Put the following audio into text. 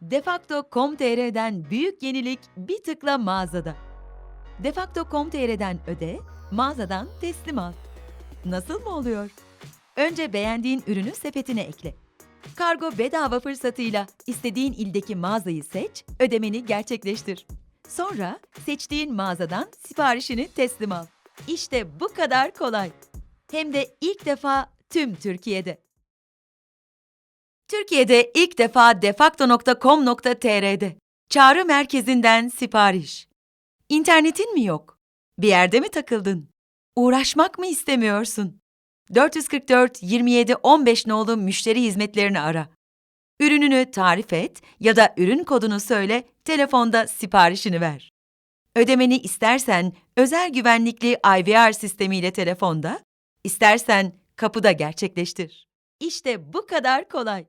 Defakto.com.tr'den büyük yenilik bir tıkla mağazada. Defakto.com.tr'den öde, mağazadan teslim al. Nasıl mı oluyor? Önce beğendiğin ürünü sepetine ekle. Kargo bedava fırsatıyla istediğin ildeki mağazayı seç, ödemeni gerçekleştir. Sonra seçtiğin mağazadan siparişini teslim al. İşte bu kadar kolay. Hem de ilk defa tüm Türkiye'de. Türkiye'de ilk defa defakto.com.tr'de. Çağrı merkezinden sipariş. İnternetin mi yok? Bir yerde mi takıldın? Uğraşmak mı istemiyorsun? 444 27 15 nolu müşteri hizmetlerini ara. Ürününü tarif et ya da ürün kodunu söyle, telefonda siparişini ver. Ödemeni istersen özel güvenlikli IVR sistemiyle telefonda, istersen kapıda gerçekleştir. İşte bu kadar kolay.